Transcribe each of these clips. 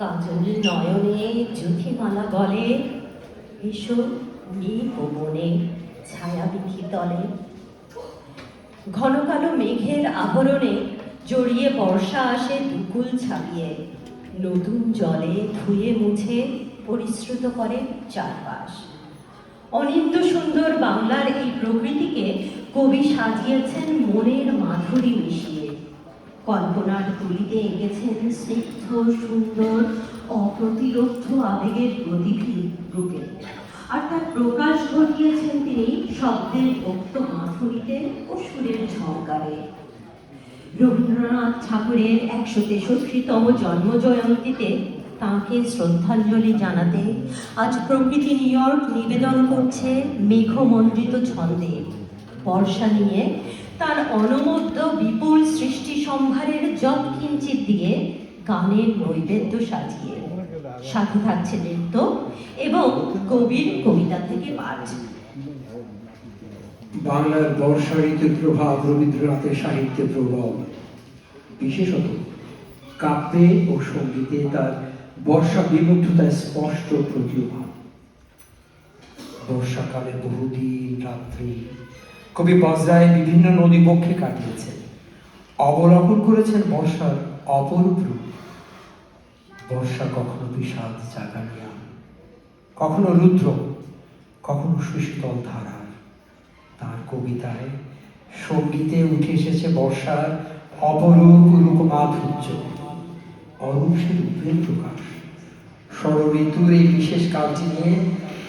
কাজল নয়নে জ্যোতিমালা গলে এসো বনে ছায়া বিধি তলে। ঘন কালো মেঘের আবরণে জড়িয়ে বর্ষা আসে দুকুল ছাপিয়ে, নতুন জলে ধুয়ে মুছে পরিশ্রুত করে চারপাশ। অনিন্দ সুন্দর বাংলার এই প্রকৃতিকে কবি সাজিয়েছেন মনের মাধুরী মিশিয়ে। কল্পনার তুলিতে এঁকেছেন স্নিগ্ধ, সুন্দর অপ্রতিরোধ আবেগের গতিভীর রূপে আর তার প্রকাশ ঘটিয়েছেন তিনি শব্দের ভক্ত মাধুরীতে ও সুরের ঝঙ্কারে। রবীন্দ্রনাথ ঠাকুরের একশো তেষট্টিতম জন্ম জয়ন্তীতে তাঁকে শ্রদ্ধাঞ্জলি জানাতে আজ প্রকৃতি নিয়র্ক নিবেদন করছে মেঘমন্ডিত ছন্দে। বর্ষা নিয়ে তার অনবদ্য বিপুল সম্ভারের যৎকিঞ্চিত দিয়ে গানের নৈবেদ্য সাজিয়ে সাথে থাকছে নৃত্য এবং কবির কবিতা থেকে পাঠ। বাংলার বর্ষা প্রভাব রবীন্দ্রনাথের সাহিত্যে প্রভাব বিশেষত কাব্যে ও সঙ্গীতে তার বর্ষা বিমুগ্ধতায় স্পষ্ট প্রতীয়মান। বর্ষাকালে বহুদিন রাত্রি কবি বজরায় বিভিন্ন নদী বক্ষে কাটিয়েছেন। অবলোকন করেছেন বর্ষার অপরূপ রূপ। বর্ষা কখনো বিষাদ জাগানিয়া, কখনো রুদ্র, কখনো সুশীতল ধারার। তার কবিতায় সঙ্গীতে উঠে এসেছে বর্ষার অপরূপ রূপ মাধুর্য অরূপ রূপের প্রকাশ। ষড়ঋতুর এই বিশেষ কালটি নিয়ে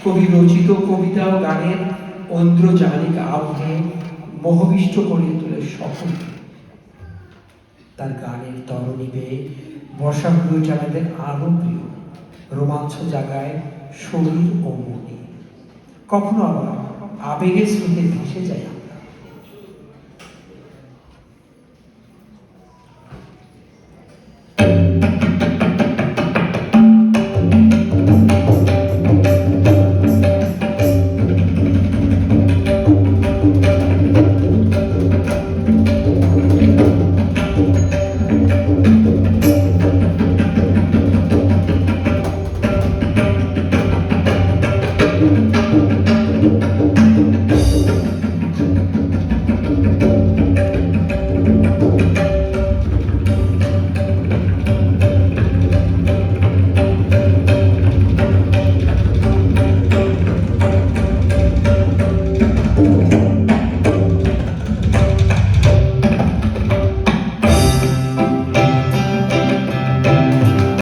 কবি রচিত কবিতা ও গানের ঐন্দ্রজালিক আবহে মোহবিষ্ট করিয়ে তোলে সকল। তার গানের তরণী বেয়ে বর্ষা হয়ে ওঠে আমাদের আরও প্রিয়, রোমাঞ্চ জাগায় শরীর ও মনে কখনো আবার আবেগের স্রোতে ভেসে যায়।